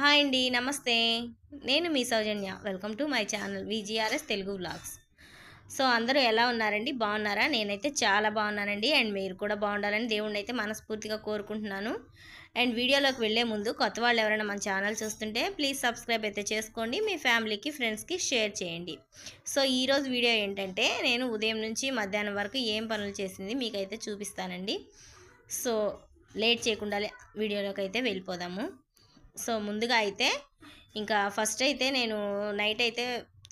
Hi అండి నమస్తే. నేను మీ Soujanya. Welcome to my channel VGRS Telugu vlogs. So అందరూ ఎలా ఉన్నారండి? బాగున్నారా? నేనైతే చాలా బాగున్నానండి. అండ్ మీరు కూడా బాగుండాలని దేవుణ్ణి అయితే మనస్ఫూర్తిగా కోరుకుంటున్నాను. అండ్ వీడియోలోకి వెళ్ళే ముందు కొత్త వాళ్ళు ఎవరైనా మన ఛానల్ చూస్తుంటే ప్లీజ్ సబ్స్క్రైబ్ అయితే చేసుకోండి. మీ ఫ్యామిలీకి ఫ్రెండ్స్కి షేర్ చేయండి. సో ఈరోజు వీడియో ఏంటంటే నేను ఉదయం నుంచి మధ్యాహ్నం వరకు ఏం పనులు చేసింది మీకైతే చూపిస్తానండి. సో లేట్ చేయకుండా వీడియోలోకి అయితే వెళ్ళిపోదాము. సో ముందుగా అయితే ఇంకా ఫస్ట్ అయితే నేను నైట్ అయితే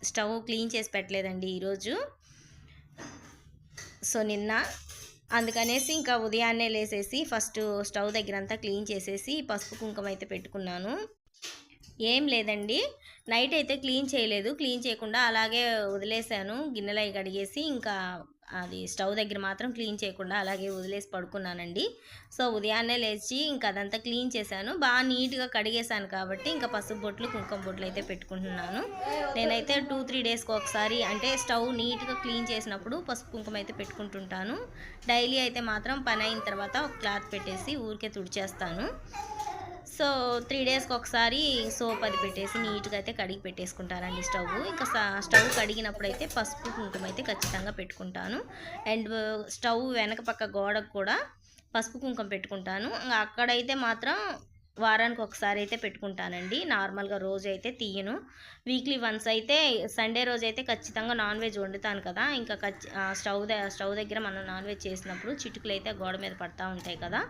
స్టవ్ క్లీన్ చేసి పెట్టలేదండి ఈరోజు. సో నిన్న అందుకనేసి ఇంకా ఉదయాన్నే లేసేసి ఫస్ట్ స్టవ్ దగ్గర అంతా క్లీన్ చేసేసి పసుపు కుంకుమ అయితే పెట్టుకున్నాను. ఏం లేదండి. నైట్ అయితే క్లీన్ చేయలేదు. క్లీన్ చేయకుండా అలాగే వదిలేసాను. గిన్నెలు అవి కడిగేసి ఇంకా అది స్టవ్ దగ్గర మాత్రం క్లీన్ చేయకుండా అలాగే వదిలేసి పడుకున్నానండి. సో ఉదయాన్నే లేచి ఇంకా అదంతా క్లీన్ చేశాను. బాగా నీట్గా కడిగేశాను కాబట్టి ఇంకా పసుపు బొట్లు కుంకుమ బొట్లు అయితే పెట్టుకుంటున్నాను. నేనైతే టూ త్రీ డేస్కి ఒకసారి అంటే స్టవ్ నీట్గా క్లీన్ చేసినప్పుడు పసుపు కుంకుమ అయితే పెట్టుకుంటుంటాను. డైలీ అయితే మాత్రం పని అయిన తర్వాత ఒక క్లాత్ పెట్టేసి ఊరికే తుడిచేస్తాను. సో త్రీ డేస్కి ఒకసారి సోప్ అది పెట్టేసి నీట్గా అయితే కడిగి పెట్టేసుకుంటానండి స్టవ్. ఇంకా స్టవ్ కడిగినప్పుడు అయితే పసుపు కుంకుమ అయితే ఖచ్చితంగా పెట్టుకుంటాను. అండ్ స్టవ్ వెనక పక్క గోడకు కూడా పసుపు కుంకుమ పెట్టుకుంటాను. అక్కడైతే మాత్రం వారానికి ఒకసారి అయితే పెట్టుకుంటానండి. నార్మల్గా రోజు అయితే తీయను. వీక్లీ వన్స్ అయితే సండే రోజు అయితే ఖచ్చితంగా నాన్ వెజ్ వండుతాను కదా. ఇంకా ఖచ్చి స్టవ్ స్టవ్ దగ్గర మనం నాన్ వెజ్ చేసినప్పుడు చిటుకులు అయితే గోడ మీద పడతా ఉంటాయి కదా.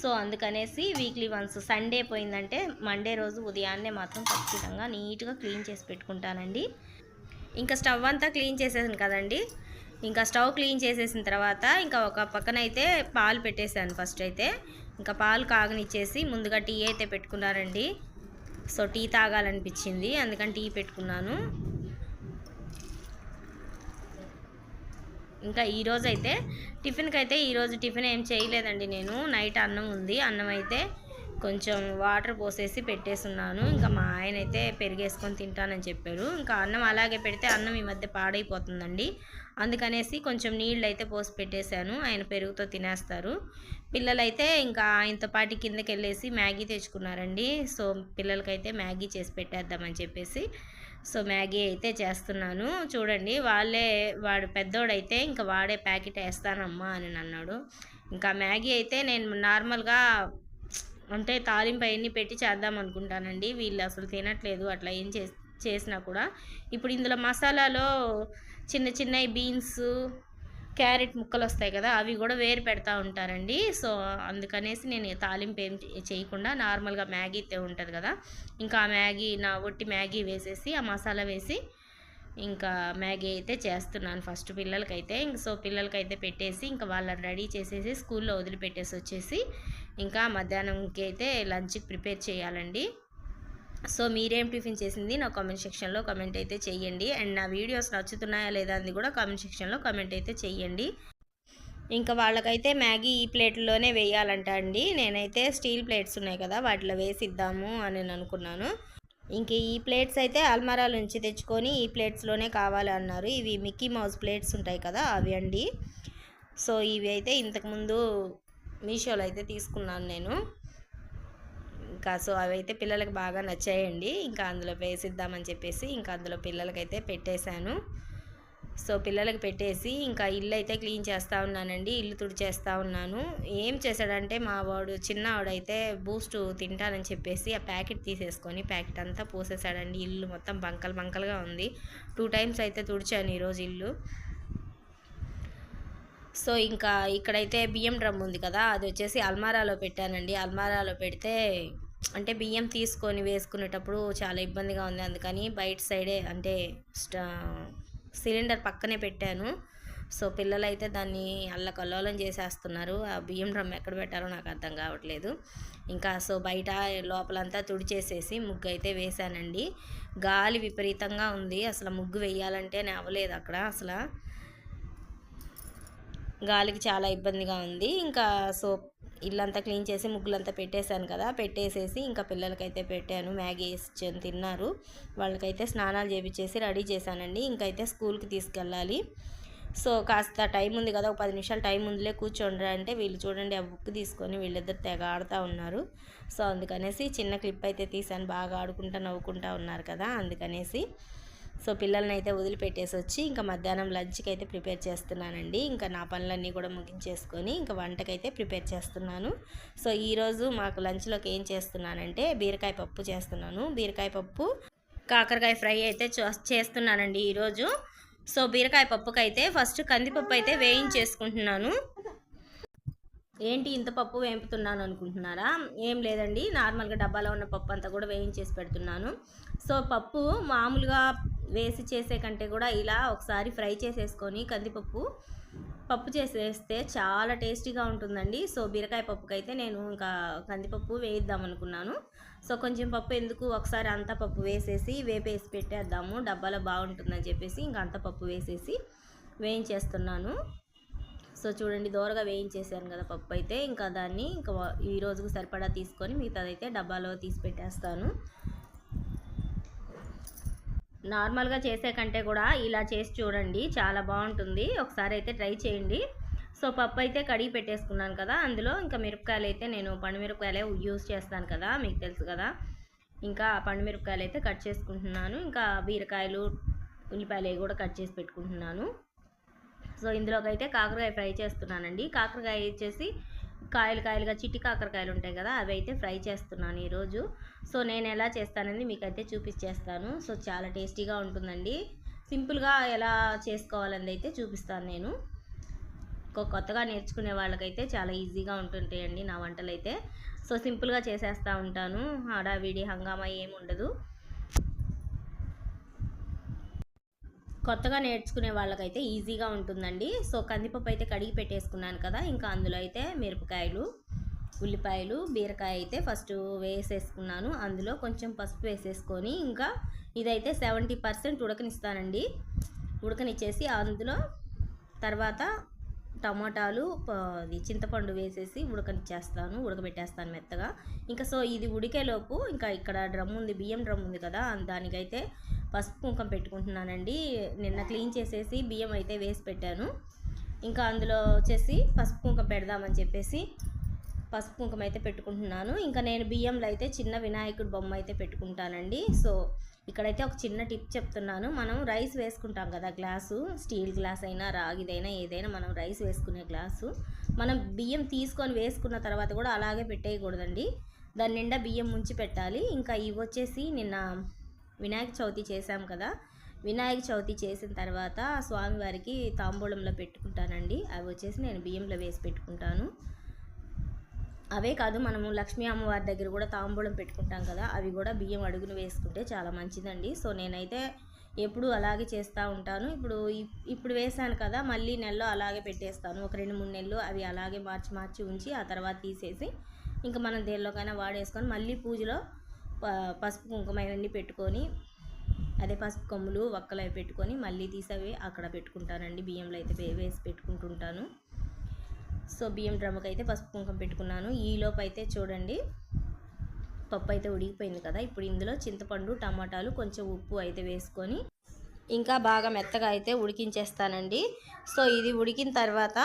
సో అందుకనేసి వీక్లీ వన్స్ సండే పోయిందంటే మండే రోజు ఉదయాన్నే మాత్రం ఖచ్చితంగా నీట్గా క్లీన్ చేసి పెట్టుకుంటానండి. ఇంకా స్టవ్ అంతా క్లీన్ చేసేసాను కదండి. ఇంకా స్టవ్ క్లీన్ చేసేసిన తర్వాత ఇంకా ఒక పక్కన అయితే పాలు పెట్టేశాను ఫస్ట్ అయితే. ఇంకా పాలు కాగనిచ్చేసి ముందుగా టీ అయితే పెట్టుకున్నారండి. సో టీ తాగాలనిపించింది అందుకని టీ పెట్టుకున్నాను. ఇంకా ఈరోజు అయితే టిఫిన్కి అయితే ఈరోజు టిఫిన్ ఏం చేయలేదండి నేను. నైట్ అన్నం ఉంది. అన్నం అయితే కొంచెం వాటర్ పోసేసి పెట్టేస్తున్నాను ఇంకా మా ఆయన అయితే పెరిగేసుకొని తింటానని చెప్పారు. ఇంకా అన్నం అలాగే పెడితే అన్నం ఈ మధ్య పాడైపోతుందండి. అందుకనేసి కొంచెం నీళ్ళు అయితే పోసి పెట్టేశాను ఆయన పెరుగుతో తినేస్తారు. పిల్లలైతే ఇంకా ఆయనతో పాటు కిందకి వెళ్ళేసి మ్యాగీ తెచ్చుకున్నారండి. సో పిల్లలకైతే మ్యాగీ చేసి పెట్టేద్దామని చెప్పేసి. సో మ్యాగీ అయితే చేస్తున్నాను. చూడండి వాళ్ళే వాడు పెద్దోడైతే ఇంకా వాడే ప్యాకెట్ వేస్తానమ్మా అని అన్నాడు ఇంకా మ్యాగీ అయితే నేను నార్మల్గా అంటే తాలింపు అవన్నీ పెట్టి చేద్దాం అనుకుంటానండి. వీళ్ళు అసలు తినట్లేదు. అట్లా ఏం చేసినా కూడా. ఇప్పుడు ఇందులో మసాలాలో చిన్న చిన్న బీన్స్ క్యారెట్ ముక్కలు వస్తాయి కదా అవి కూడా వేరు పెడతా ఉంటారండి. సో అందుకనేసి నేను తాలింపు ఏం చేయకుండా నార్మల్గా మ్యాగీ ఉంటుంది కదా ఇంకా ఆ మ్యాగీ నా ఒట్టి మ్యాగీ వేసేసి ఆ మసాలా వేసి ఇంకా మ్యాగీ అయితే చేస్తున్నాను ఫస్ట్ పిల్లలకైతే. ఇంక సో పిల్లలకైతే పెట్టేసి ఇంకా వాళ్ళని రెడీ చేసేసి స్కూల్లో వదిలిపెట్టేసి వచ్చేసి ఇంకా మధ్యాహ్నంకి అయితే లంచ్కి ప్రిపేర్ చేయాలండి. సో మీరేం టిఫిన్ చేసింది? నా కామెంట్ సెక్షన్లో కమెంట్ అయితే చేయండి అండ్ నా వీడియోస్ నచ్చుతున్నాయా లేదా అని కూడా కామెంట్ సెక్షన్లో కమెంట్ అయితే చేయండి ఇంకా వాళ్ళకైతే మ్యాగీ ఈ ప్లేట్లోనే వేయాలంట అండి. నేనైతే స్టీల్ ప్లేట్స్ ఉన్నాయి కదా వాటిలో వేసిద్దాము అని అనుకున్నాను. ఇంక ఈ ప్లేట్స్ అయితే అల్మారాల నుంచి తెచ్చుకొని ఈ ప్లేట్స్లోనే కావాలి అన్నారు. ఇవి మిక్కీ మౌస్ ప్లేట్స్ ఉంటాయి కదా అవి అండి. సో ఇవి అయితే ఇంతకుముందు మీషోలో అయితే తీసుకున్నాను నేను. ఇంకా సో అవి అయితే బాగా నచ్చాయండి. ఇంకా అందులో వేసిద్దామని చెప్పేసి ఇంకా అందులో పిల్లలకైతే పెట్టేశాను. సో పిల్లలకి పెట్టేసి ఇంకా ఇల్లు అయితే క్లీన్ చేస్తూ ఉన్నానండి. ఇల్లు తుడిచేస్తూ ఉన్నాను. ఏం చేశాడంటే మా వాడు చిన్నవాడైతే బూస్ట్ తింటానని చెప్పేసి ఆ ప్యాకెట్ తీసేసుకొని ప్యాకెట్ అంతా పోసేసాడండి ఇల్లు మొత్తం బంకలు బంకలుగా ఉంది. టూ టైమ్స్ అయితే తుడిచాను ఈరోజు ఇల్లు. సో ఇంకా ఇక్కడైతే బియ్యం డ్రమ్ ఉంది కదా అది వచ్చేసి అల్మారాలో పెట్టానండి. అల్మారాలో పెడితే అంటే బియ్యం తీసుకొని వేసుకునేటప్పుడు చాలా ఇబ్బందిగా ఉంది. అందుకని బయట సైడే అంటే సిలిండర్ పక్కనే పెట్టాను. సో పిల్లలు అయితే దాన్ని అల్లకల్లోలం చేసేస్తున్నారు. ఆ బియ్యం డ్రమ్ ఎక్కడ పెట్టారో నాకు అర్థం కావట్లేదు. ఇంకా సో బయట లోపలంతా తుడిచేసేసి ముగ్గు అయితే వేశానండి. గాలి విపరీతంగా ఉంది. అసలు ముగ్గు వేయాలంటే అవ్వలేదు అక్కడ అసలు. గాలికి చాలా ఇబ్బందిగా ఉంది. ఇంకా సో ఇల్లంతా క్లీన్ చేసి ముగ్గులంతా పెట్టేశాను కదా పెట్టేసేసి ఇంకా పిల్లలకైతే పెట్టాను. మ్యాగీ వేసి తిన్నారు. వాళ్ళకైతే స్నానాలు చేపించేసి రెడీ చేశానండి. ఇంకైతే స్కూల్కి తీసుకెళ్ళాలి. సో కాస్త టైం ఉంది కదా ఒక పది నిమిషాలు టైం ఉందిలే కూర్చోండి అంటే వీళ్ళు చూడండి ఆ బుక్ తీసుకొని వీళ్ళిద్దరు తెగ ఆడుతూ ఉన్నారు. సో అందుకనేసి చిన్న క్లిప్ అయితే తీసాను బాగా ఆడుకుంటా నవ్వుకుంటా ఉన్నారు కదా అందుకనేసి. సో పిల్లల్ని అయితే వదిలిపెట్టేసి వచ్చి ఇంకా మధ్యాహ్నం లంచ్కి అయితే ప్రిపేర్ చేస్తున్నానండి. ఇంకా నా పనులన్నీ కూడా ముగించేసుకొని ఇంకా వంటకైతే ప్రిపేర్ చేస్తున్నాను. సో ఈరోజు మాకు లంచ్లోకి ఏం చేస్తున్నానంటే బీరకాయ పప్పు చేస్తున్నాను. బీరకాయ పప్పు కాకరకాయ ఫ్రై అయితే చే- చేస్తున్నానండి ఈరోజు. సో బీరకాయ పప్పుకైతే ఫస్ట్ కందిపప్పు అయితే వేయించేసుకుంటున్నాను. ఏంటి ఇంత పప్పు వేపుతున్నాను అనుకుంటున్నారా? ఏం లేదండి. నార్మల్గా డబ్బాలో ఉన్న పప్పు అంతా కూడా వేయించేసి పెడుతున్నాను. సో పప్పు మామూలుగా వేసి చేసే కంటే కూడా ఇలా ఒకసారి ఫ్రై చేసేసుకొని కందిపప్పు పప్పు చేసేస్తే చాలా టేస్టీగా ఉంటుందండి. సో బీరకాయ పప్పుకైతే నేను ఇంకా కందిపప్పు వేయిద్దాం అనుకున్నాను. సో కొంచెం పప్పు ఎందుకు ఒకసారి అంత పప్పు వేసేసి వేపేసి పెట్టేద్దాము. డబ్బాలో బాగుంటుందని చెప్పేసి ఇంకా అంత పప్పు వేసేసి వేయించేస్తున్నాను. సో చూడండి దోరగా వేయించేసాను కదా పప్పు అయితే ఇంకా దాన్ని ఇంకా ఈ రోజుకు సరిపడా తీసుకొని మిగతాదైతే డబ్బాలో తీసి పెట్టేస్తాను. నార్మల్గా చేసే కంటే కూడా ఇలా చేసి చూడండి చాలా బాగుంటుంది. ఒకసారి అయితే ట్రై చేయండి. సో పప్పు అయితే కడిగి పెట్టేసుకున్నాను కదా అందులో ఇంకా మిరపకాయలు అయితే నేను పండు మిరపకాయలే యూజ్ చేస్తాను కదా మీకు తెలుసు కదా. ఇంకా పండు మిరపకాయలు అయితే కట్ చేసుకుంటున్నాను. ఇంకా బీరకాయలు ఉల్లిపాయలు అవి కూడా కట్ చేసి పెట్టుకుంటున్నాను. సో ఇందులోకి అయితే కాకరకాయ ఫ్రై చేస్తున్నానండి. కాకరకాయ వచ్చేసి కాయలు కాయలుగా చిట్టి కాకరకాయలు ఉంటాయి కదా అవి అయితే ఫ్రై చేస్తున్నాను ఈరోజు. సో నేను ఎలా చేస్తానని మీకైతే చూపించేస్తాను సో చాలా టేస్టీగా ఉంటుందండి. సింపుల్గా ఎలా చేసుకోవాలని అయితే చూపిస్తాను నేను. కొ- కొత్తగా నేర్చుకునే వాళ్ళకైతే చాలా ఈజీగా ఉంటుంటాయండి నా వంటలు అయితే సో సింపుల్గా చేసేస్తూ ఉంటాను. హడావిడి హంగామా ఏమి ఉండదు కొత్తగా నేర్చుకునే వాళ్ళకైతే ఈజీగా ఉంటుందండి. సో కందిపప్పు అయితే కడిగి పెట్టేసుకున్నాను కదా ఇంకా అందులో అయితే మిరపకాయలు ఉల్లిపాయలు బీరకాయ అయితే ఫస్ట్ వేసేసుకున్నాను. అందులో కొంచెం పసుపు వేసేసుకొని ఇంకా ఇదైతే సెవెంటీ పర్సెంట్ ఉడకనిస్తానండి. ఉడకనిచ్చేసి అందులో తర్వాత టమాటాలు అది చింతపండు వేసేసి ఉడకనిచ్చేస్తాను ఉడకబెట్టేస్తాను మెత్తగా. ఇంకా సో ఇది ఉడికేలోపు ఇంకా ఇక్కడ డ్రమ్ ఉంది బియ్యం డ్రమ్ ఉంది కదా దానికైతే పసుపు కుంకం పెట్టుకుంటున్నానండి. నిన్న క్లీన్ చేసేసి బియ్యం అయితే వేసి పెట్టాను. ఇంకా అందులో వచ్చేసి పసుపు కుంకం పెడదామని చెప్పేసి పసుపు కుంకం అయితే పెట్టుకుంటున్నాను. ఇంకా నేను బియ్యంలో అయితే చిన్న వినాయకుడి బొమ్మ అయితే పెట్టుకుంటానండి. సో ఇక్కడైతే ఒక చిన్న టిప్ చెప్తున్నాను. మనం రైస్ వేసుకుంటాం కదా గ్లాసు స్టీల్ గ్లాస్ అయినా రాగిదైనా ఏదైనా మనం రైస్ వేసుకునే గ్లాసు. మనం బియ్యం తీసుకొని వేసుకున్న తర్వాత కూడా అలాగే పెట్టేయకూడదండి. దాని నిండా బియ్యం ముంచి పెట్టాలి. ఇంకా ఇవి వచ్చేసి నిన్న వినాయక చవితి చేశాం కదా. వినాయక చవితి చేసిన తర్వాత స్వామివారికి తాంబూలంలో పెట్టుకుంటానండి. అవి వచ్చేసి నేను బియ్యంలో వేసి పెట్టుకుంటాను. అవే కాదు మనము లక్ష్మీ అమ్మవారి దగ్గర కూడా తాంబూలం పెట్టుకుంటాం కదా. అవి కూడా బియ్యం అడుగున వేసుకుంటే చాలా మంచిదండి. సో నేనైతే ఎప్పుడు అలాగే చేస్తూ ఉంటాను. ఇప్పుడు ఇప్- ఇప్పుడు వేసాను కదా మళ్ళీ నెలలో అలాగే పెట్టేస్తాను. ఒక రెండు మూడు నెలలు అవి అలాగే మార్చి మార్చి ఉంచి ఆ తర్వాత తీసేసి ఇంకా మనం దేనిలోకైనా వాడేసుకొని మళ్ళీ పూజలో పసుపు కుంకుమ ఇవన్నీ పెట్టుకొని అదే పసుపు కొమ్ములు వక్కలు అవి పెట్టుకొని మళ్ళీ తీసవి అక్కడ పెట్టుకుంటానండి. బియ్యంలో అయితే వేసి పెట్టుకుంటుంటాను. సో బియ్యం డ్రమ్కి అయితే పసుపు కుంకుమ పెట్టుకున్నాను. ఈలోపు అయితే చూడండి పప్పు అయితే ఉడికిపోయింది కదా. ఇప్పుడు ఇందులో చింతపండు టమాటాలు కొంచెం ఉప్పు అయితే వేసుకొని ఇంకా బాగా మెత్తగా అయితే ఉడికించేస్తానండి. సో ఇది ఉడికిన తర్వాత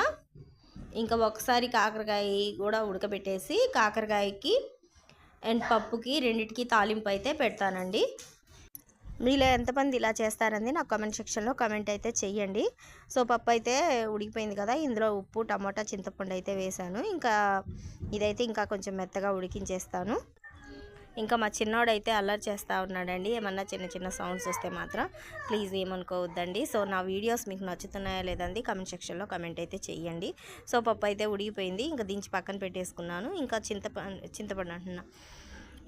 ఇంకా ఒకసారి కాకరకాయ కూడా ఉడకబెట్టేసి కాకరకాయకి అండ్ పప్పుకి రెండిటికి తాలింపు అయితే పెడతానండి. మీలో ఎంతమంది ఇలా చేస్తారని నాకు కామెంట్ సెక్షన్లో కామెంట్ అయితే చెయ్యండి. సో పప్పు అయితే ఉడికిపోయింది కదా ఇందులో ఉప్పు టమాటా చింతపండు అయితే వేసాను ఇంకా ఇదైతే ఇంకా కొంచెం మెత్తగా ఉడికించేస్తాను. ఇంకా మా చిన్నోడైతే అల్లరి చేస్తూ ఉన్నాడండి. ఏమన్నా చిన్న చిన్న సౌండ్స్ వస్తే మాత్రం ప్లీజ్ ఏమనుకోవద్దండి. సో నా వీడియోస్ మీకు నచ్చుతున్నాయా లేదండి కమెంట్ సెక్షన్లో కమెంట్ అయితే చెయ్యండి. సో పప్పు అయితే ఉడిగిపోయింది ఇంకా దించి పక్కన పెట్టేసుకున్నాను. ఇంకా చింతపండు చింతపండు అంటున్నా.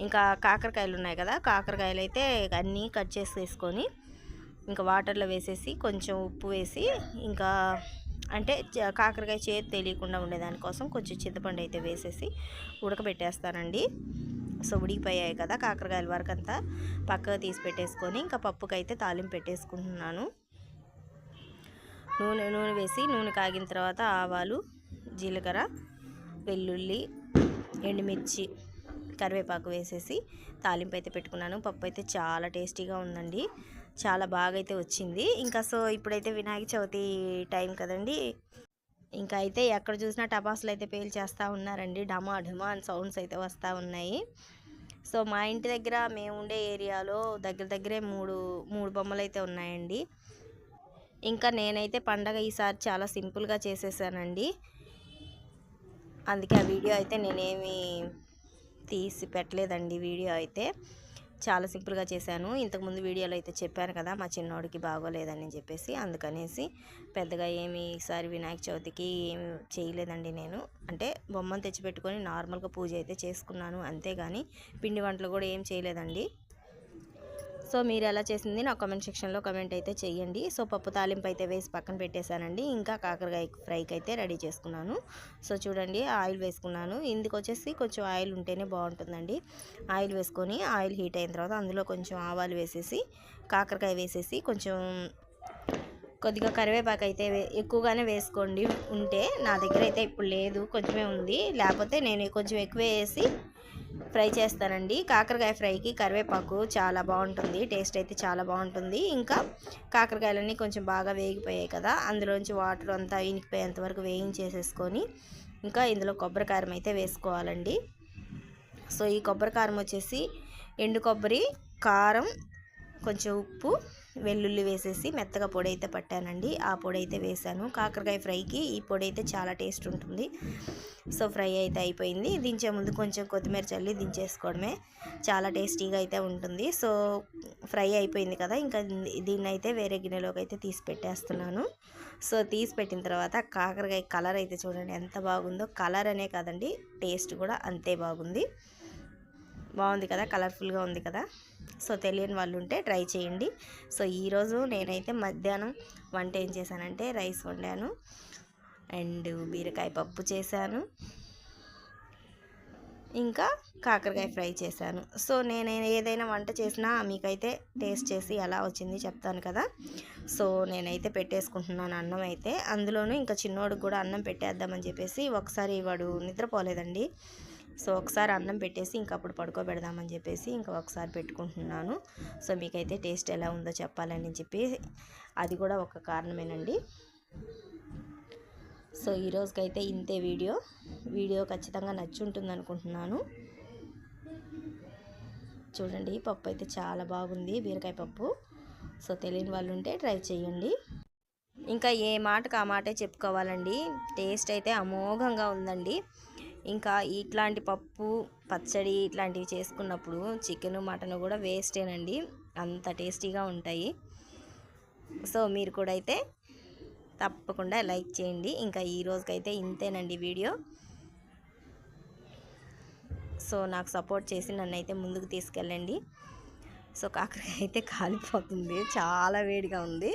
ఇంకా కాకరకాయలు ఉన్నాయి కదా కాకరకాయలు అయితే అన్నీ కట్ చేసేసుకొని ఇంకా వాటర్లో వేసేసి కొంచెం ఉప్పు వేసి ఇంకా అంటే కాకరకాయ చేతి తెలియకుండా ఉండేదానికోసం కొంచెం చింతపండు అయితే వేసేసి ఉడకబెట్టేస్తానండి. సో ఉడికిపోయాయి కదా కాకరకాయల వరకు అంతా పక్కకు తీసి పెట్టేసుకొని ఇంకా పప్పుకైతే తాలింపు పెట్టేసుకుంటున్నాను. నూనె నూనె వేసి నూనె కాగిన తర్వాత ఆవాలు జీలకర్ర వెల్లుల్లి ఎండుమిర్చి కరివేపాకు వేసేసి తాలింపు అయితే పెట్టుకున్నాను. పప్పు అయితే చాలా టేస్టీగా ఉందండి. చాలా బాగా అయితే వచ్చింది. ఇంకా సో ఇప్పుడైతే వినాయక చవితి టైం కదండి. ఇంకా అయితే ఎక్కడ చూసినా టపాసులు అయితే పేల్చేస్తూ ఉన్నారండి. డమా ఢమా అని సౌండ్స్ అయితే వస్తూ ఉన్నాయి. సో మా ఇంటి దగ్గర మేము ఉండే ఏరియాలో దగ్గర దగ్గరే మూడు మూడు బొమ్మలు అయితే ఉన్నాయండి. ఇంకా నేనైతే పండగ ఈసారి చాలా సింపుల్గా చేసేసానండి. అందుకే ఆ వీడియో అయితే నేనేమి తీసి పెట్టలేదండి వీడియో అయితే. చాలా సింపుల్గా చేశాను. ఇంతకుముందు వీడియోలో అయితే చెప్పాను కదా మా చిన్నోడికి బాగోలేదని చెప్పేసి అందుకనేసి పెద్దగా ఏమి ఈసారి వినాయక చవితికి ఏమి చేయలేదండి నేను. అంటే బొమ్మను తెచ్చిపెట్టుకొని నార్మల్గా పూజ అయితే చేసుకున్నాను అంతేగాని పిండి వంటలు కూడా ఏం చేయలేదండి. సో మీరు ఎలా చేసింది నా కామెంట్ సెక్షన్లో కమెంట్ అయితే చేయండి. సో పప్పు తాలింపు అయితే వేసి పక్కన పెట్టేశానండి. ఇంకా కాకరకాయ ఫ్రైకి అయితే రెడీ చేసుకున్నాను. సో చూడండి ఆయిల్ వేసుకున్నాను. ఇందుకు వచ్చేసి కొంచెం ఆయిల్ ఉంటేనే బాగుంటుందండి. ఆయిల్ వేసుకొని ఆయిల్ హీట్ అయిన తర్వాత అందులో కొంచెం ఆవాలు వేసేసి కాకరకాయ వేసేసి కొంచెం కొద్దిగా కరివేపాకు అయితే ఎక్కువగానే వేసుకోండి. ఉంటే నా దగ్గర అయితే ఇప్పుడు లేదు. కొంచెమే ఉంది. లేకపోతే నేను కొంచెం ఎక్కువ వేసి ఫ్రై చేస్తానండి. కాకరకాయ ఫ్రైకి కరివేపాకు చాలా బాగుంటుంది. టేస్ట్ అయితే చాలా బాగుంటుంది. ఇంకా కాకరకాయలన్నీ కొంచెం బాగా వేగిపోయాయి కదా. అందులోంచి వాటర్ అంతా ఇనికిపోయేంత వరకు వేయించేసేసుకొని ఇంకా ఇందులో కొబ్బరికారం అయితే వేసుకోవాలండి. సో ఈ కొబ్బరికారం వచ్చేసి ఎండు కొబ్బరి కారం కొంచెం ఉప్పు వెల్లుల్లి వేసేసి మెత్తగా పొడి అయితే పట్టానండి. ఆ పొడి అయితే వేసాను. కాకరకాయ ఫ్రైకి ఈ పొడి అయితే చాలా టేస్ట్ ఉంటుంది. సో ఫ్రై అయితే అయిపోయింది. దించే ముందు కొంచెం కొత్తిమీర చల్లి దించేసుకోవడమే. చాలా టేస్టీగా అయితే ఉంటుంది. సో ఫ్రై అయిపోయింది కదా ఇంకా దీన్ని అయితే వేరే గిన్నెలోకి అయితే తీసి పెట్టేస్తున్నాను. సో తీసి పెట్టిన తర్వాత కాకరకాయ కలర్ అయితే చూడండి ఎంత బాగుందో. కలర్ అనే కాదండి టేస్ట్ కూడా అంతే బాగుంది. బాగుంది కదా కలర్ఫుల్గా ఉంది కదా. సో తెలియని వాళ్ళు ఉంటే ట్రై చేయండి. సో ఈరోజు నేనైతే మధ్యాహ్నం వంట ఏం చేశానంటే రైస్ వండాను. అండ్ బీరకాయ పప్పు చేశాను. ఇంకా కాకరకాయ ఫ్రై చేశాను. సో నేను ఏదైనా వంట చేసినా మీకైతే టేస్ట్ చేసి ఎలా వచ్చింది చెప్తాను కదా. సో నేనైతే పెట్టేసుకుంటున్నాను అన్నం అయితే. అందులోనూ ఇంకా చిన్నోడికి కూడా అన్నం పెట్టేద్దామని చెప్పేసి ఒకసారి వాడు నిద్రపోలేదండి. సో ఒకసారి అన్నం పెట్టేసి ఇంక అప్పుడు పడుకోబెడదామని చెప్పేసి ఇంకా ఒకసారి పెట్టుకుంటున్నాను. సో మీకైతే టేస్ట్ ఎలా ఉందో చెప్పాలని చెప్పి అది కూడా ఒక కారణమేనండి. సో ఈరోజుకైతే ఇంతే వీడియో. వీడియో ఖచ్చితంగా నచ్చుంటుంది అనుకుంటున్నాను చూడండి పప్పు అయితే చాలా బాగుంది బీరకాయ పప్పు. సో తెలియని వాళ్ళు ఉంటే ట్రై చేయండి. ఇంకా ఏ మాటకు ఆ మాటే చెప్పుకోవాలండి. టేస్ట్ అయితే అమోఘంగా ఉందండి. ఇంకా ఇట్లాంటి పప్పు పచ్చడి ఇట్లాంటివి చేసుకున్నప్పుడు చికెన్ మటన్ కూడా వేస్టేనండి. అంత టేస్టీగా ఉంటాయి. సో మీరు కూడా అయితే తప్పకుండా లైక్ చేయండి. ఇంకా ఈ రోజుకైతే ఇంతేనండి వీడియో. సో నాకు సపోర్ట్ చేసి నన్ను అయితే ముందుకు తీసుకెళ్ళండి. సో కాకరకాయ అయితే కాలిపోతుంది. చాలా వేడిగా ఉంది.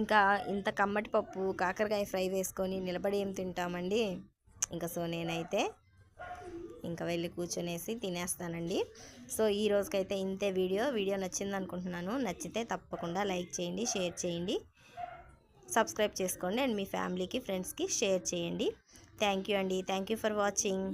ఇంకా ఇంత కమ్మటి పప్పు కాకరకాయ ఫ్రై వేసుకొని నిలబడి ఏం తింటామండి? ఇంకా సో నేనైతే ఇంకా వెళ్ళి కూర్చొనేసి తినేస్తానండి. సో ఈ రోజుకైతే ఇంతే వీడియో. వీడియో నచ్చింది అనుకుంటున్నాను నచ్చితే తప్పకుండా లైక్ చేయండి షేర్ చేయండి. సబ్స్క్రైబ్ చేసుకోండి అండ్ మీ ఫ్యామిలీకి ఫ్రెండ్స్కి షేర్ చేయండి. థ్యాంక్ యూ అండి. Thank you for watching.